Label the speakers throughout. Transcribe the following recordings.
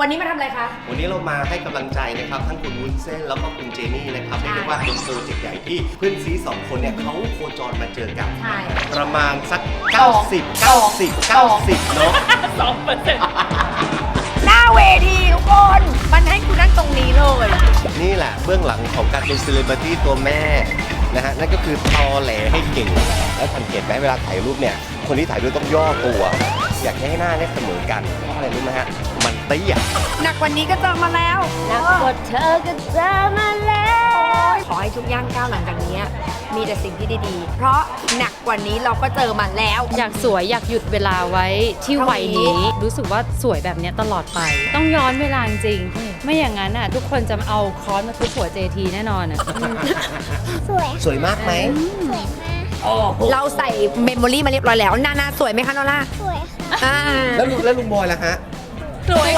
Speaker 1: วันนี้มาทำอะไรคะ
Speaker 2: วันนี้เรามาให้กำลังใจนะครับทั้งคุณวุ้นเส้นแล้วก็คุณเจนี่นะครับเรียกได้ว่าเป็นโปรเจกต์ใหญ่ที่เพื่อนซีสองคนเนี่ยเขาโคจรมาเจอกัน
Speaker 1: ใช่
Speaker 2: ประมาณสัก 90 90 90 เนาะ
Speaker 3: สองเปอร์เซ็นต์
Speaker 1: หน้าเวทีทุกคน มันให้คุณนั่งตรงนี้เลย
Speaker 2: นี่แหละเบื้องหลังของการเป็นเซเลบริตี้ตัวแม่นะฮะนั่นก็คือตอแหลให้เก่ง แล้วสังเกตไหมเวลาถ่ายรูปเนี่ยคนที่ถ่ายรูปต้องย่อตัว อยากให้หน้าเนี่ยเสมอกันเพราะอะไรรู้ไหมฮะมัน เตี้ย
Speaker 1: หนักกวันนี้ก็เจอมาแล้ว
Speaker 4: หนักกว่าเธอก็เจอมาแล้ว
Speaker 1: ขอให้ทุกย่างก้าวหลังจากนี้ มีแต่สิ่งที่ดีๆ เพราะหนักกว่านี้เราก็เจอมาแล้ว
Speaker 3: อยากสวยอยากหยุดเวลาไว้ที่วัยนี้ รู้สึกว่าสวยแบบเนี้ยตลอดไป ต้องย้อนเวลาจริงๆไม่อย่างนั้นอะ ทุกคนจะมาเอาค้อนมาทุบหัวเจทีแน่นอนอะ
Speaker 4: สวย
Speaker 2: สวยมากไหม
Speaker 4: สวยมาก
Speaker 1: เราใส่เมมโมรี่มาเรียบร้อยแล้ว นานาสวยไหมคะโนล่า
Speaker 4: สวยค่ะ
Speaker 1: อ่า
Speaker 2: แล้วลุงแล้วลุงบอยล่ะฮะ
Speaker 1: สวย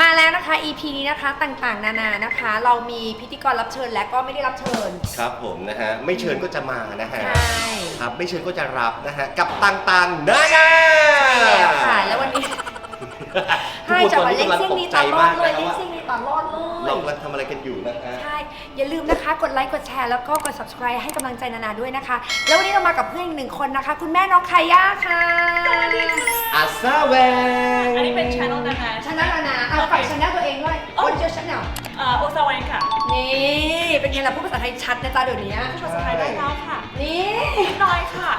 Speaker 1: มาแล้วนะคะ EP นี้นะคะต่างๆ นานานะคะ เรามีพิธีกรรับเชิญและก็ไม่ได้รับเชิญ
Speaker 2: ครับผมนะฮะ ไม่เชิญก็จะมานะฮะ
Speaker 1: ใช่
Speaker 2: ครับ ไม่เชิญก็จะรับนะฮะ กับต่างๆนานา
Speaker 1: แล้วค่ะ แล้ววันนี้
Speaker 2: ทุก
Speaker 1: ให้
Speaker 2: คน
Speaker 1: จะ
Speaker 2: ตอน
Speaker 1: มา
Speaker 2: นี้
Speaker 1: เล่น
Speaker 2: กำลัง
Speaker 1: เสียง
Speaker 2: ตก
Speaker 1: นี้
Speaker 2: ใจ
Speaker 1: ตลอ
Speaker 2: มา
Speaker 1: ด
Speaker 2: ก
Speaker 1: เลย
Speaker 2: นะ
Speaker 1: เล่น
Speaker 2: ว่า
Speaker 1: เสียงนี้ตลอดเลย
Speaker 2: เรากำลังทำอะไรกันอยู่นะฮะ
Speaker 1: ใช่ อย่าลืมนะคะ กดไลค์ กดแชร์ แล้วก็กด subscribe ให้กำลังใจนานาด้วยนะคะ แล้ววันนี้เรามากับเพื่อนอีกหนึ่งคนนะคะ คุณแม่น้องไคย่าค่ะสวัสดีค่ะ
Speaker 2: อาซาแวง
Speaker 3: อันนี้เป็นช anel นานา
Speaker 1: ชนะนานาเอาฝากชนะตัวเองด้วยคนเจอชแนล
Speaker 3: เอ่อโอซาเวนค่ะ
Speaker 1: นี่เป็นไงล่ะพูดภาษาไทยชัดนะจ๊ะเดี๋ยวนี้
Speaker 3: ภาษาไทยได้แล้วค่ะ
Speaker 1: นี่
Speaker 3: นิดหน่อยค่ะ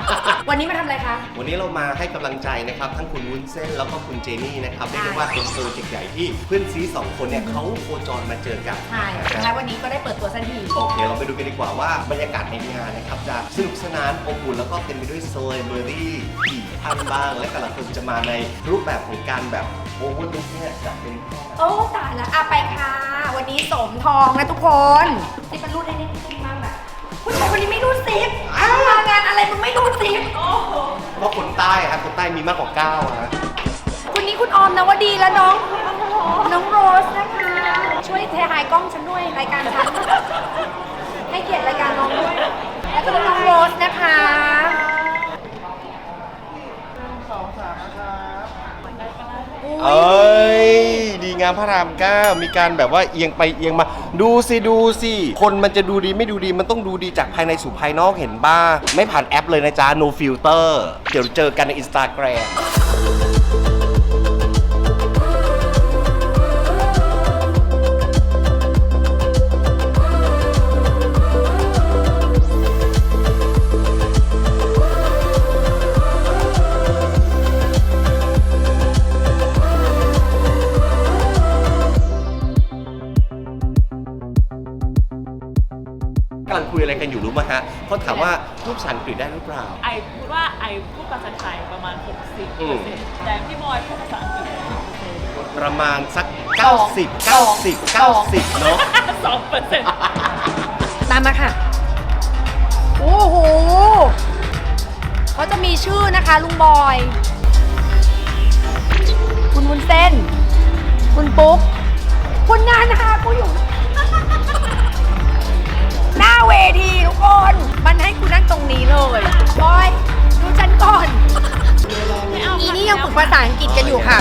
Speaker 1: วันนี้มาทำอะไรคะ
Speaker 2: วันนี้เรามาให้กำลังใจนะครับ ทั้งคุณวุ้นเส้นแล้วก็คุณเจนี่นะครับเรียกได้ว่าเป็นโปรเจกต์ใหญ่ที่เพื่อนซีสองคนเนี่ยเขาโคจรมาเจอกัน
Speaker 1: ใช่สุดท้ายวันนี้ก็ได้เปิดตัวสันที
Speaker 2: โอเคเราไปดูกันดีกว่าว่าบรรยากาศในงานนะครับจะสนุกสนานอบอุ่นแล้วก็เต็มไปด้วยเซเลบริตี้กี่ท่านบ้าง และแต่ละคนจะมาในรูปแบบของการแบบ โอเวอร์ลุคเนี่ยจะเป็น
Speaker 1: โอ้ตายละอะไปค่ะ วันนี้สมทองนะทุกคนนี่เป็นรูดให้นิดนึงมากแบบผู้ชายคนนี้ไม่รูดซิปอ้าวมางานอะไรมึงไม่รูดซิป
Speaker 2: เพราะคนใต้ครับคนใต้มีมากกว่าเก้าฮะ
Speaker 1: คุณนี้คุณออมนะว่าดีแล้วน้อง น้องโรสนะคะ ช่วยเทหายกล้องฉันด้วยรายการฉันให้เกียรติรายการน้องด้วยแล้วก็น้องโรสนะคะ
Speaker 2: เอ้ยดีงามพระรามเก้ามีการแบบว่าเอียงไปเอียงมา ดูสิดูสิคนมันจะดูดีไม่ดูดีมันต้องดูดีจากภายในสู่ภายนอกเห็นบ้า ไม่ผ่านแอปเลยนะจ๊ะ no filter เดี๋ยวเจอกันใน Instagram กรม รกันอยู่รู้ไหมฮะเขาถามว่าพูดภาษาอังกฤษได้หรือเปล่า
Speaker 3: ไอพูดว่าไอพูดภาษาไทยประมาณ 60
Speaker 2: อืม
Speaker 3: แต่พี่บอยพูดภาษาอังกฤษ10%
Speaker 2: ประมาณสัก 90 90 90 เนาะ
Speaker 3: สองเปอร์เซ็นต์
Speaker 1: ตามมาค่ะ โอ้โหเขาจะมีชื่อนะคะลุงบอย คุณวุ้นเส้น คุณปุ๊ก คุณงานนะคะกูอยู่หน้า เวทีทุกคน มันให้คุณนั่งตรงนี้เลยบอย ดูฉันก่อน อีนี่ยังฝึกภาษาอังกฤษกันอยู่ค่ะ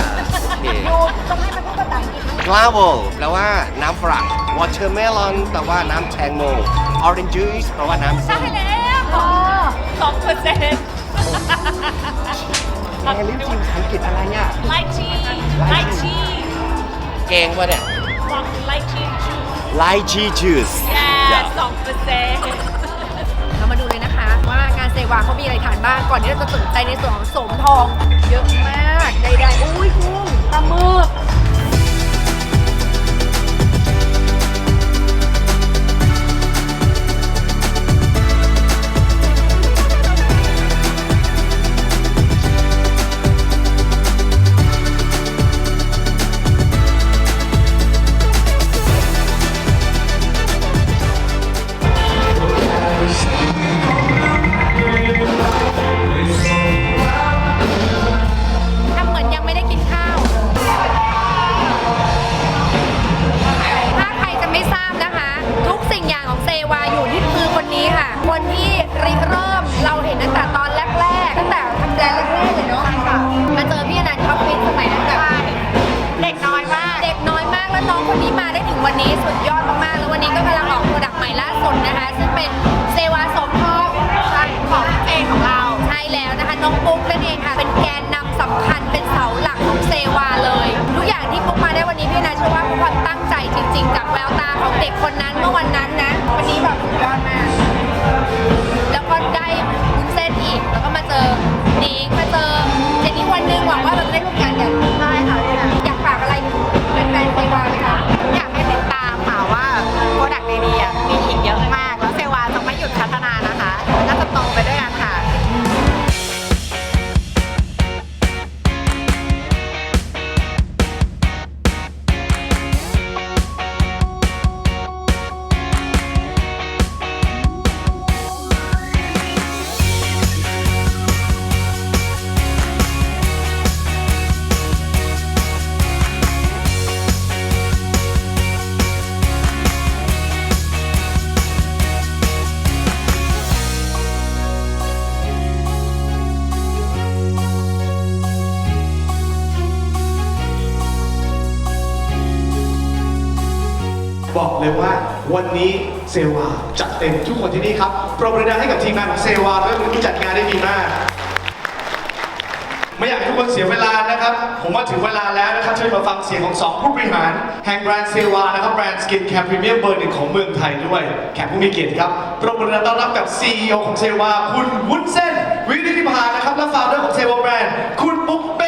Speaker 2: โอเค
Speaker 1: ดูต้องให้มันพูดภาษาอังกฤษมั้ง
Speaker 2: Gravel แปลว่าน้ำฝรั่ง Watermelon แปลว่าน้ำแตงโม Orange juice แปลว่าน้ำส้ม
Speaker 1: อ๋อ
Speaker 3: สองเปอร์เซ็นต์
Speaker 2: แกลิ้นจีนภาษาอังกฤษอะไรอะ
Speaker 3: ไลชีไลชี
Speaker 2: แกงวะเนี่ย
Speaker 3: ฟังไลชีจูส
Speaker 2: Lychee juice
Speaker 3: แย่ สองเปอร์เซ็นต์
Speaker 1: เรามาดูเลยนะคะ ว่างานเซวาเขามีอะไรทานบ้างก่อนที่เราจะสนใจในส่วนของสมทอง เยอะมากใดๆอุ้ยกุ้งปลาหมึก นี้
Speaker 5: เซวาจัดเต็มทุกคนที่นี่ครับปรบมือดังให้กับทีมงานของเซวาด้วยวันนี้จัดงานได้ดีมาก ไม่อยากให้ทุกคนเสียเวลานะครับ ผมว่าถึงเวลาแล้วนะครับที่จะมาฟังเสียงของสองผู้บริหาร แห่งแบรนด์เซวานะครับแบรนด์สกินแคร์พรีเมียมเบอร์หนึ่งของเมืองไทยด้วยแขกผู้มีเกียรติครับปรบมือต้อนรับกับ CEO ของเซวาคุณวุ้นเส้น วิริธิพานะครับและฟาวเดอร์ของเซวาแบรนด์คุณปุ๊กเบ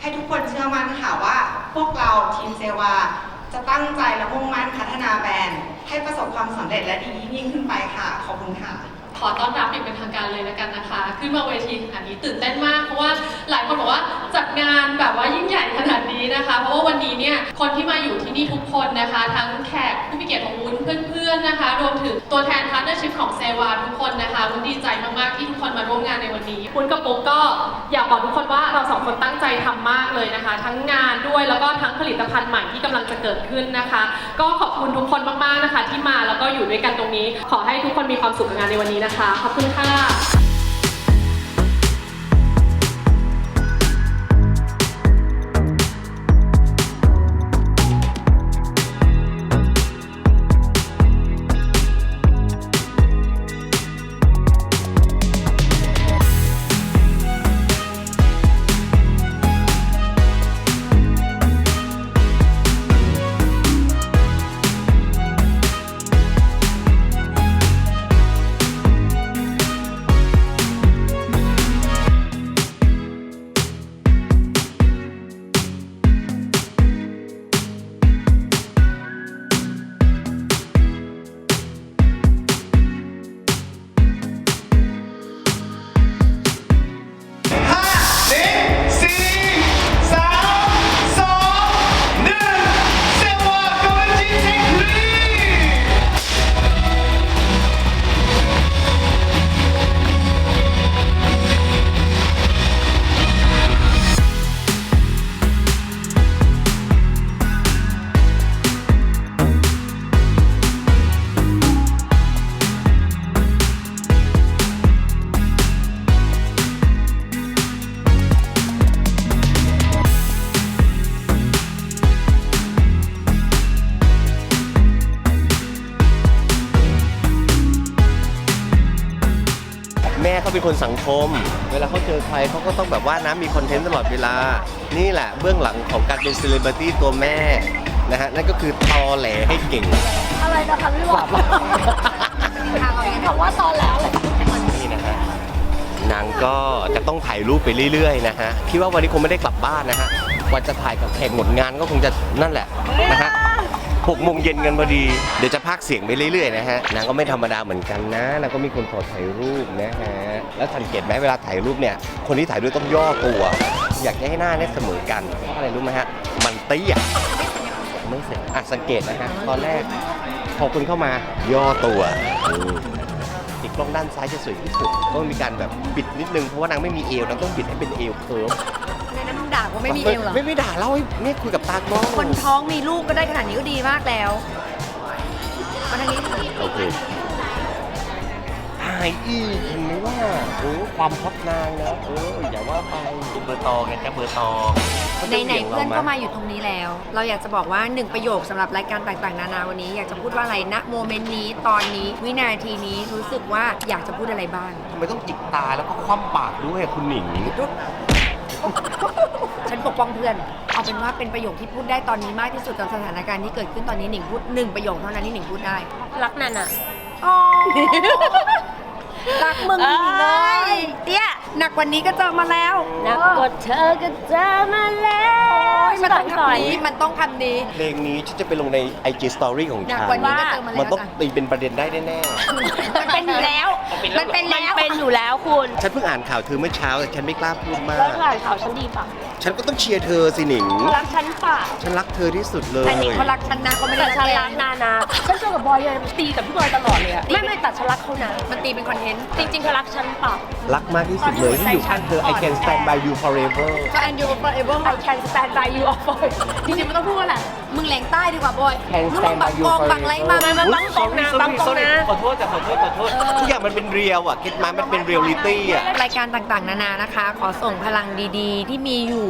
Speaker 6: ให้ทุกคนเชื่อมั่นค่ะว่า พวกเราทีมเซวา จะตั้งใจและมุ่งมั่นพัฒนาแบรนด์ ให้ประสบความสำเร็จและดียิ่งขึ้นไปค่ะ ขอบคุณค่ะ
Speaker 7: ขอต้อนรับอย่างเป็นทางการเลยแล้วกันนะคะ ขึ้นมาเวทีอันนี้ตื่นเต้นมากเพราะว่าหลายคนบอกว่า จัดงานแบบว่ายิ่งใหญ่ขนาดนี้นะคะ เพราะว่าวันนี้เนี่ยคนที่มาอยู่ที่นี่ทุกคนนะคะ ทั้งแขกผู้มีเกียรติของวุ้นเพื่อนๆนะคะ รวมถึงตัวแทนพาร์ทเนอร์ชิพของเซวาทุกคนนะคะวุ้นดีใจมากๆที่ทุกคนมาร่วมงานในวันนี้วุ้นกับปุ๊กก็อยากบอกทุกคนว่าเราสองคนตั้งใจทำมากเลยนะคะ ทั้งงานด้วยแล้วก็ทั้งผลิตภัณฑ์ใหม่ที่กำลังจะเกิดขึ้นนะคะ ก็ขอบคุณทุกคนมากๆนะคะ ที่มาแล้วก็อยู่ด้วยกันตรงนี้ ขอให้ทุกคนมีความสุขกับงานในวันนี้นะคะขอบคุณค่ะ
Speaker 5: ค
Speaker 2: นสังคม เวลาเขาเจอใครเขาก็ต้องแบบว่านะมีคอนเทนต์ตลอดเวลา นี่แหละเบื้องหลังของการเป็นเซเลบริตี้ตัวแม่นะฮะนั่นก็คือตอแหลให้เก่ง
Speaker 4: อะไรนะคะพี่หวานบอกว่าตอนแล้วเลย
Speaker 2: นี่นะฮะนางก็จะต้องถ่ายรูปไปเรื่อยๆนะฮะคิดว่าวันนี้คงไม่ได้กลับบ้านนะฮะวันจะถ่ายกับแขกหมดงานก็คงจะนั่นแหละนะฮะ หกโมงเย็นกันพอดี เดี๋ยวจะพากเสียงไปเรื่อยๆนะฮะนางก็ไม่ธรรมดาเหมือนกันนะนางก็มีคนขอถ่ายรูปนะฮะแล้วสังเกตไหมเวลาถ่ายรูปเนี่ยคนที่ถ่ายด้วยต้องย่อตัว อยากจะให้หน้าเนี่ยเสมอกันเพราะอะไรรู้ไหมฮะมันเตี้ยไม่เสร็จอะสังเกตนะฮะตอนแรกพอคุณเข้ามาย่อตัว อืมอีกกล้องด้านซ้ายจะสวยที่สุดก็มีการแบบบิดนิดนึงเพราะว่านางไม่มีเอวนางต้องบิดให้เป็นเอวเคิร์ฟ
Speaker 1: ในนั้นมึงด่าว่าไม่มีเอวเหรอ
Speaker 2: ไม่ไม่ด่าเล่าให้เนี่ยคุยกับตากล้อง
Speaker 1: คนท้องมีลูกก็ได้ขนาดนี้ก็ดีมากแล้วมาทางนี้
Speaker 2: โอเคถ่ายอีกเห็นไหมว่าโอ้ความฮอตนางนะเอออย่าว่าไปเบอร์ตอไงจ้ะเบอร์ตอขาจะ
Speaker 1: ไหนๆ
Speaker 2: บี่ยง
Speaker 1: เพื่อน
Speaker 2: รา
Speaker 1: ก็มาอยู่ตรงนี้แล้ว เราอยากจะบอกว่าหนึ่งประโยคสำหรับรายการต่างๆ นานาวันนี้ อยากจะพูดว่าอะไรณโมเมนต์นี้ตอนนี้วินาทีนี้รู้สึกว่าอยากจะพูดอะไรบ้าง
Speaker 2: ทำไมต้องจิกตาแล้วก็คว่ำปากด้วยคุณหนิง
Speaker 1: ฉันปกป้องเพื่อน เอาเป็นว่าเป็นประโยคที่พูดได้ตอนนี้มากที่สุดกับสถานการณ์ที่เกิดขึ้นตอนนี้หนิงพูดหนึ่งประโยคเท่านั้นที่หนิงพูดได้
Speaker 4: รักนันอะ
Speaker 1: อ๋อรักมึงหนิงเลย
Speaker 4: เตี้ย
Speaker 1: หนักกว่านี้ก็เจอมาแล้ว
Speaker 4: นักกดเธอก็เจอมาแล้ว
Speaker 1: โอ้ยมันต้องคำนี้มันต้องคำนี้
Speaker 2: เพลงนี้ฉันจะไปลงใน IG Story ของ
Speaker 1: หนัก
Speaker 2: ฉัน
Speaker 1: กว่านี้ก็เจอมาแล้ว
Speaker 2: มันต้อง
Speaker 1: จ้ะ
Speaker 2: ตีเป็นประเด็นได้แน่
Speaker 1: มันเป็นอยู่แล้ว มันเป็น
Speaker 4: มัน
Speaker 1: แล้ว
Speaker 4: เป็นอยู่แล้วคุณ
Speaker 2: ๆฉันเพิ่งอ่านข่าวเธอเมื่อเช้าแต่ฉันไม่กล้าพูดมา
Speaker 4: แล้ว
Speaker 2: ก
Speaker 4: ถ่ายข่าวฉันดีป่ะ
Speaker 2: ฉันก็ต้องเชียร์เธอสิหนิง
Speaker 4: รักฉันป่ะ
Speaker 2: ฉันรักเธอที่สุดเลย
Speaker 1: แต่หนิงเขารักฉันนะเขาไม่ได้
Speaker 4: แต่
Speaker 1: รัก
Speaker 4: ฉัน
Speaker 1: แก
Speaker 4: รักนานาฉันเจอกับบอยเลยตีกับพี่บอยตลอดเลยอะไม่ไม่แต่ฉันรักเขานะ
Speaker 1: มันตีเป็นคอนเทนต์
Speaker 4: จริงๆเธอรักฉันป่ะ
Speaker 2: รักมากที่สุดเลยที่อยู่ข้างเธอ I can stand by you forever
Speaker 1: ก็ and you forever
Speaker 4: I can stand by you all for จริงๆมันต้องพูดว่าอะไร
Speaker 1: มึงแหลงใต้ดีกว่าบอย
Speaker 2: Can
Speaker 1: มึง
Speaker 2: stand
Speaker 1: บั
Speaker 2: by
Speaker 1: ง
Speaker 2: you
Speaker 1: กองบังไรมา
Speaker 2: forever
Speaker 1: มาบังตรงนะบังตรงนะ
Speaker 2: ขอโทษแต่ขอโทษขอโทษทุกอย่างมันเป็นเรียลอะเก็ตมามันเป็นเรียลลิตี้อะ
Speaker 1: รายการต่างๆ นานานะคะ ขอส่งพลังดีๆ ที่มีอยู่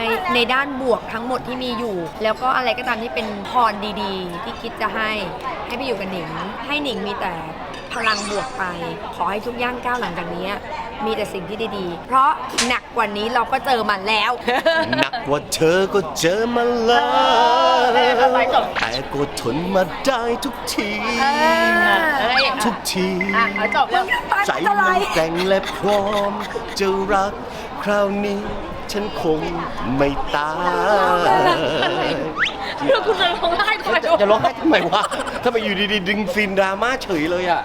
Speaker 1: ในในด้านบวกทั้งหมดที่มีอยู่ แล้วก็อะไรก็ตามที่เป็นพรดีๆ ที่คิดจะให้ให้ไปอยู่กับหนิง ให้หนิงมีแต่ พลังบวกไป ขอให้ทุกย่างก้าวหลังจากนี้ มีแต่สิ่งที่ดีๆ เพราะหนักกว่านี้เราก็เจอมันแล้ว
Speaker 2: หนักกว่าเธอก็เจอมาแล้วแต่ก็ทนมาได้ทุกที ทุกที
Speaker 4: จบแล้ว
Speaker 2: ใจมันแต่งและพร้อมจะรักคราวนี้ ฉันคงไม่ตาย
Speaker 4: เรื่องคุณจะร้องไห้ทำไม
Speaker 2: จะจะร้องไห้ทำไมวะทำไมอยู่ดีๆดึงฟินดราม่าเฉยเลยอะ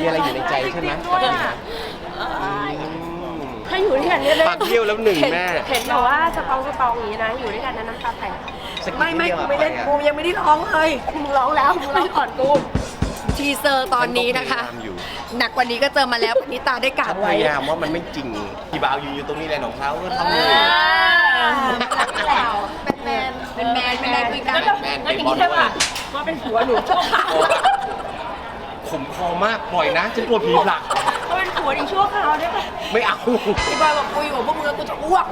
Speaker 2: มีอะไรอยู่ในใจใช่ไหม
Speaker 4: ถ้าอยู่ด้วยกันเนี่ย
Speaker 2: ปากเที่ยวแล้วหนึ่งแม่
Speaker 4: เห็นแบบว่าสตองสตองอย่างนี้นะ อยู่ด้วยกันนะนะคะแต่
Speaker 1: ไม่ไม่กูไม่เล่นกูยังไม่ได้ร้องเลย
Speaker 4: มึงร้องแล้วมึงร้องก่อนกู
Speaker 1: ทีเซอร์ตอนนี้นะคะ
Speaker 2: ฉัก็พยายามอยู่
Speaker 1: หนักกว่านี้ก็เจอมาแล้วนิตาได้กล่าว
Speaker 2: พ
Speaker 1: ไว้
Speaker 2: ยายามว่ามันไม่จริงพี่บ่าวอยู่อยู่ตรงนี้แหละของเขาก็ทำเลย
Speaker 1: แล้วเป็นแมน เป็นแมนเป็นแมนคุยกัน
Speaker 2: แมน
Speaker 4: แล้ว
Speaker 2: เตะ
Speaker 4: อย่าง
Speaker 2: บอล
Speaker 4: นี้ใช่
Speaker 2: ด้วย
Speaker 4: ป่ะมาเป็นผัวหนูชั่วคราว
Speaker 2: ขมคอมากปล่อยนะฉันกลัวผีผลัก
Speaker 4: มาเป็นผัวอีกชั่วคราวได้ป่ะ
Speaker 2: ไม่เอา
Speaker 1: พี่บอยบอกกูอยู่กับพวกมึงแล้วกูจะอ้วก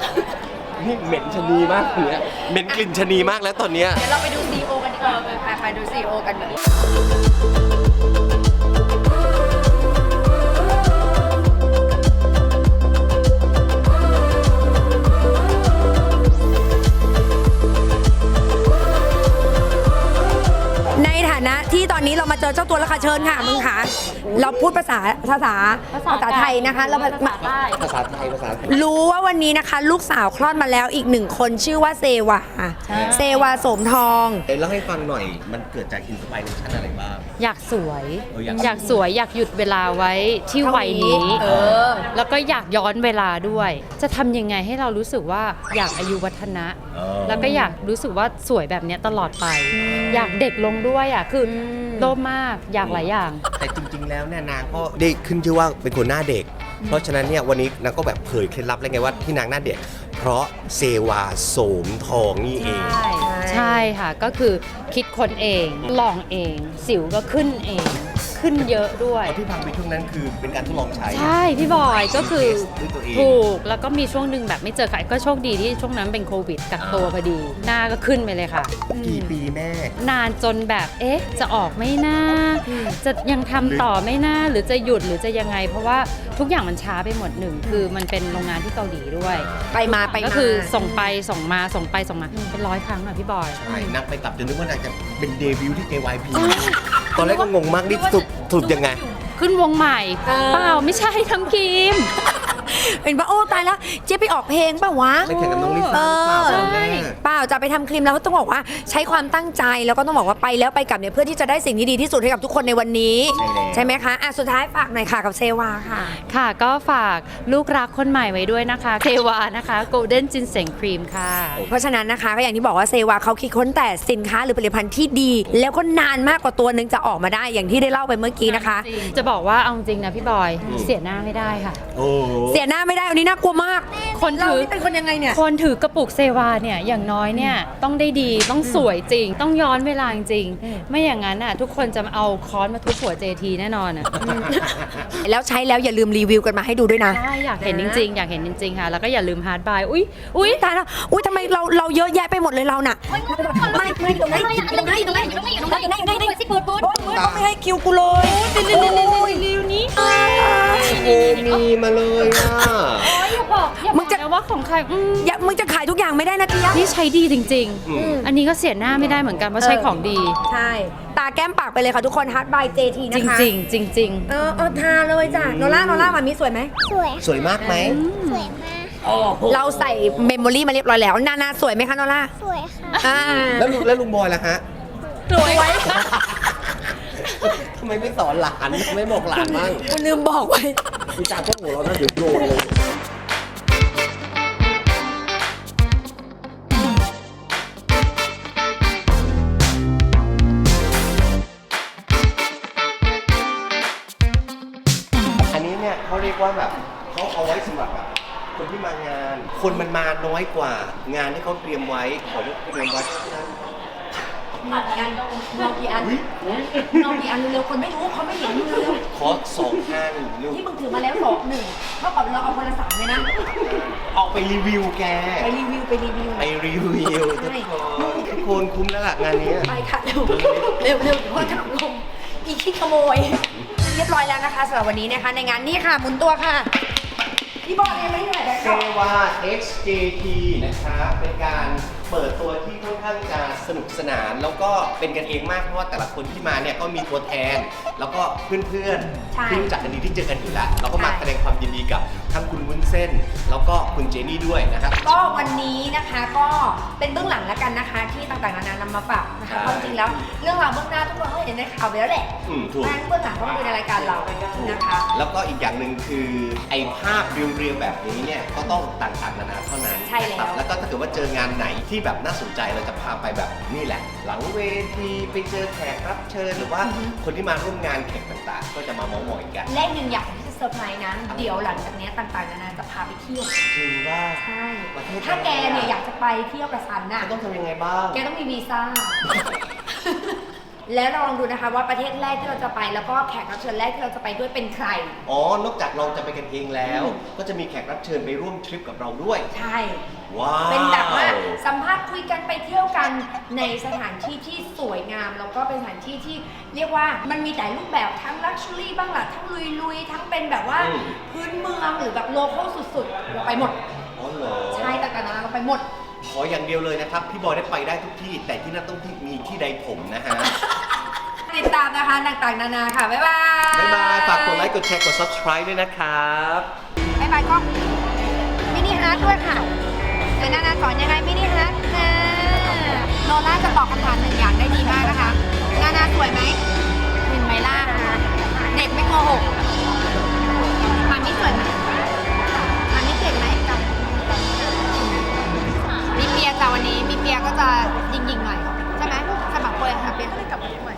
Speaker 2: นี่เหม็นชะนีมากเนี่ยเหม็นกลิ่นชะนีมากแล้วตอนเนี้ย
Speaker 1: เดี๋ยวเราไปดูซีโอกันดีกว่าไปไปดูซีโอกันแบบ อนนี้เรามาเจอเจ้าตัวแล้วค่ะเชิญค่ะมึงค่ะเราพูดภาษาภาษาภาษาไทยนะคะเรา
Speaker 4: ภาษาใต้
Speaker 2: ภาษาไทยภาษา
Speaker 1: รู้ว่าวันนี้นะคะ ลูกสาวคลอดมาแล้วอีกหนึ่งคนชื่อว่าเซวาเซวาโสมทอง
Speaker 2: เอ้ยเล่าให้ฟังหน่อยมันเกิดจากอินสปิเรชันอะไรบ้าง
Speaker 3: อยากสวย
Speaker 2: เอออยาก
Speaker 3: อยากสวยอยากหยุดเวลาไว้ที่วัยนี้
Speaker 1: เออ
Speaker 3: แล้วก็อยากย้อนเวลาด้วย จะทำยังไงให้เรารู้สึกว่าอยากอายุวัฒนะ
Speaker 2: เออ
Speaker 3: แล้วก็อยากรู้สึกว่าสวยแบบเนี้ยตลอดไป อยากเด็กลงด้วยอะคืออโลภมากอยากหลายอย่าง
Speaker 2: แต่จริงๆ แล้วเนี่ยนางก็ได้ขึ้นชื่อว่าเป็นคนหน้าเด็ก เพราะฉะนั้นเนี่ยวันนี้นางก็แบบเผยเคล็ดลับเลยไงว่าที่นางหน้าเด็กเพ ราะเซวาโสมทองนี่เอง
Speaker 3: ใช่ค่ะก็คือคิดคนเองลองเอง สิวก็ขึ้นเอง ขึ้นเยอะด้วย
Speaker 2: ที่พังไปช่วงนั้นคือเป็นการทดลองใช้
Speaker 3: ใช่พี่บอยก็คือ
Speaker 2: ด้วยตัวเอง
Speaker 3: ถูกแล้วก็มีช่วงหนึ่งแบบไม่เจอใครก็โชคดีที่ช่วงนั้นเป็นโควิดกักตัวพอดี หน้าก็ขึ้นไปเลยค่ะ
Speaker 2: กี่ปีแม่
Speaker 3: นานจนแบบเอ๊ะ จะออกไหม่น่าจะยังทำต่อไหม่น่าหรือจะหยุดหรือจะยังไง เพราะว่าทุกอย่างมันช้าไปหมดหนึ่งคือมันเป็นโรงงานที่เกาหลีด้วย
Speaker 1: ไปมาไปมา
Speaker 3: ก็คือส่งไปส่งมาส่งไปส่งมาเป็นร้อยครั้งอะพี่บอย
Speaker 2: ใช่นางไปกลับจนนึกว่านางจะเป็นเดบิวต์ที่ JYP ตอนแรกก็งงมากนี่สุดสุดยังไง
Speaker 3: ขึ้นวงใหม่ เปล่าไม่ใช่ทำกิม
Speaker 1: เป็นปะโอ้ตายแล้วเจ๊ไปออกเพลงป่ะวะ
Speaker 2: ไม่แข่งกับน้องลิ
Speaker 1: เอ
Speaker 2: ซ่าหรือเปล่า
Speaker 1: อ
Speaker 2: แม่
Speaker 1: เปล่าจะไปทำคลิปแล้วก็ต้องบอกว่าใช้ความตั้งใจแล้วก็ต้องบอกว่าไปแล้วไปกลับเนี่ยเพื่อที่จะได้สิ่งที่ดีที่สุดให้กับทุกคนในวันนี้
Speaker 2: ใช่แล้ว
Speaker 1: ใช่ไหมคะอะสุดท้ายฝากหน่อยค่ะกับเซวาค่ะ
Speaker 3: ค่ะ ก็ฝากลูกรักคนใหม่ไว้ด้วยนะคะเทวานะคะ Golden Ginseng Cream ค่ะ
Speaker 1: เพราะฉะนั้นนะคะก็อย่างที่บอกว่าเซวาเขาคิดค้นแต่สินค้าหรือผลิตภัณฑ์ที่ดี แล้วก็นานมากกว่าตัวหนึงจะออกมาได้อย่างที่ได้เล่าไปเมื่อกี้นะคะ
Speaker 3: จะบอกว่าเอาจริงนะพี่บอย เสียหน้าไม่ได้ค่ะ
Speaker 2: โอ้
Speaker 1: เสียหน้าไม่ได้วันนี้น่ากลัวมาก
Speaker 3: คน
Speaker 1: เรา
Speaker 3: ถือ
Speaker 1: นี่เป็นคนยังไงเนี่ย
Speaker 3: คนถือกระปุกเซวาเนี่ยอย่างน้อยเนี่ยต้องได้ดีต้องสวยจริง ต้องย้อนเวลาจริง ไม่อย่างนั้นอะทุกคนจะมาเอาค้อนมาทุบหัวเจทีแน่นอนอะ
Speaker 1: แล้วใช้แล้วอย่าลืมรีวิวกันมาให้ดูด้วยนะ
Speaker 3: ใช่อยากเห็นจริงๆ อยากเห็นจริงๆค่ะ แล้วก็อย่าลืมฮาร์ดบายอุ้ยอุ้ย
Speaker 1: ตายแล้วอุ้ยทำไมเราเราเยอะแยะไปหมดเลยเราน่ะไม่ไม่ตรงไหนตรงไหนตรงไหนตรงไหนตรงไหนตรงไหนตรงไหนสิปูดปูดเขาไม่ให้คิวกูเลยรีวิวนตรงไหน
Speaker 2: ตรงไหนตรง
Speaker 3: ไหนตรงไหน
Speaker 1: ต
Speaker 3: ร
Speaker 1: งไห
Speaker 3: นะว่าของใครอืม
Speaker 1: อย่ามึงจะขายทุกอย่างไม่ได้นะเจี๊ยบ
Speaker 3: นี่ใช้ดีจริง ๆ อันนี้ก็เสียหน้าไม่ได้เหมือนกันเพราะใช้ของ
Speaker 1: ไหนช่ แก้มปากไปเลยค่ะทุกคนฮาร์ดบายเจที
Speaker 3: จ
Speaker 1: นะคะ
Speaker 3: ริงๆจริง
Speaker 1: เออเออทาเลยจ้ะโนล่าโนล่ามามีสวยไหม
Speaker 4: สวย
Speaker 2: สวยมากไหม
Speaker 4: สวยมาก
Speaker 1: เราใส่เมมโมรี่มาเรียบร้อยแล้ว นานาสวยไหมคะโนล่า
Speaker 4: สวยค่ะ
Speaker 1: อ่า
Speaker 2: แล้วลุงแล้วลุงบอยล่ะฮะ
Speaker 1: สวย
Speaker 2: ทำไมไม่สอนหลานทำไม่บอกหลานบ้าง
Speaker 1: คุณลืมบอกไว้
Speaker 2: พี่จ่าพวกหัวเราะนะเดี๋ยวโดนเลย สำหรับแบบคนที่มางาน คนมันมาน้อยกว่า งานที่เขาเตรียมไว้เขาเตรียมไว้เท่านั้น
Speaker 1: นอกกี่อันนอกกี่อันนอกกี่อันเร็วๆคนไม่รู้เขาไม่เห็นเร็ว
Speaker 2: ขอสองอันลูก
Speaker 1: ที่มึงถือมาแล้วสองหนึ่งเท่ากับเราเอาคนละสามเลยนะ
Speaker 2: เอาไปรีวิวแก
Speaker 1: ไปรีวิวไปรีวิว
Speaker 2: ไปรีวิวทุกคนทุกคนคุ้มแล้วล่ะงานเนี้ย
Speaker 1: ไปค่ะเร็วเร็วเร็วเดี๋ยวพ่อจะลงอีขี้ขโมย เรียบร้อยแล้วนะคะสำหรับวันนี้นะคะ ในงานนี้ค่ะหมุนตัวค่ะ พี่บอลยังไม่ได้ไหน
Speaker 2: เซวา XJT นะคะ เป็นการเปิดตัวที่ ข้างจะสนุกสนาน แล้วก็เป็นกันเองมากเพราะว่าแต่ละคนที่มาเนี่ยก็มีตัวแทน แล้วก็เพื่อน
Speaker 1: ใช่
Speaker 2: ๆที่รู้จักกันดีที่เจอกันอยู่แล้วเราก็มาแสดงความยินดีกับทั้งคุณวุ้นเส้น แล้วก็คุณเจนี่ด้วยนะครับ
Speaker 1: ก็วันนี้นะคะก็เป็นเบื้องหลังแล้วกันนะคะ ที่ต่างๆนานานำมาฝากนะ
Speaker 2: ใช่
Speaker 1: คะเพราะจริงๆแล้วเรื่องราวเบื้องหน้าทุกคนเขาเห็นในข่าวไปแล้วแหละ
Speaker 2: อืมถูก
Speaker 1: ดังนั้นเบื้องหลังต้องดูในรายการเรานะคะ
Speaker 2: แล้วก็อีกอย่างหนึ่งคือไอ้ภาพเรียวๆแบบนี้เนี่ยก็ต้องต่างๆนานาเท่านั้น
Speaker 1: ใช่แล้ว
Speaker 2: นะครับแล้วก็ถ้าเกิดว่าเจองานไหนที่แบบน่าสนใจเราจะพาไปแบบนี่แหละ หลังเวทีไปเจอแขกรับเชิญหรือว่าคนที่มาร่วมงานแขกต่างๆ ก็จะมาเมาท์มอยกัน
Speaker 1: และอีกหนึ่งอย่างที่จะเซอร์ไพรส์นะเดี๋ยวหลังจากนี้ต่างๆนานาจะพาไปเที่ยว
Speaker 2: จริงว่า
Speaker 1: ใช่
Speaker 2: ประเทศ
Speaker 1: ถ้าแกเนี่ยอยากจะไปเที่ยวกับฉันน่ะ
Speaker 2: เขาต้องทำยังไงบ้าง
Speaker 1: แกต้องมีวีซ่า แล้วเราลองดูนะคะว่าประเทศแรกที่เราจะไปแล้วก็แขกรับเชิญแรกที่เราจะไปด้วยเป็นใคร
Speaker 2: อ๋อ นอกจากเราจะไปกันเองแล้ว ก็จะมีแขกรับเชิญไปร่วมทริปกับเราด้วย
Speaker 1: ใช่
Speaker 2: ว้าว
Speaker 1: เป็นแบบว่าสัมภาษณ์คุยกันไปเที่ยวกันในสถานที่ที่สวยงาม แล้วก็เป็นสถานที่ที่เรียกว่ามันมีหลายรูปแบบทั้งลักชัวรี่บ้างล่ะทั้งลุยๆ ทั้งเป็นแบบว่า
Speaker 2: อืม
Speaker 1: พื้นเมืองหรือแบบโลคอลสุดๆเราไปหมด
Speaker 2: อ๋อเหรอ
Speaker 1: ใช่ต่างๆนานาเราไปหมด
Speaker 2: ขออย่างเดียวเลยนะครับ พี่บอยได้ไปได้ทุกที่ แต่ที่นั่นต้องที่มีที่ใดผมนะฮะ
Speaker 1: ติดตามนะคะต่างๆนานาค่ะบ๊ายบาย
Speaker 2: บ๊ายบายฝากกดไลค์กดแชร์กด subscribe ด้วยนะครับ
Speaker 1: บ๊ายบายกล้องมินิฮาร์ดด้วยค่ะ หน้าหน้าสอนยังไงไมินิฮะโนล่าจะตอบคำถามหนึ่งอย่างได้ดีมากนะคะ หน้าหน้าสวยไหมเห็นไหมล่าเด็กไม่โกหกมันนี้สวยไหมมันนี้เก่งไหมมีเปียจ้ะวันนี้มีเปียก็จะหยิงๆหน่อยใช่ไหมสมัครเปียค่ะเปียกลับมเปีย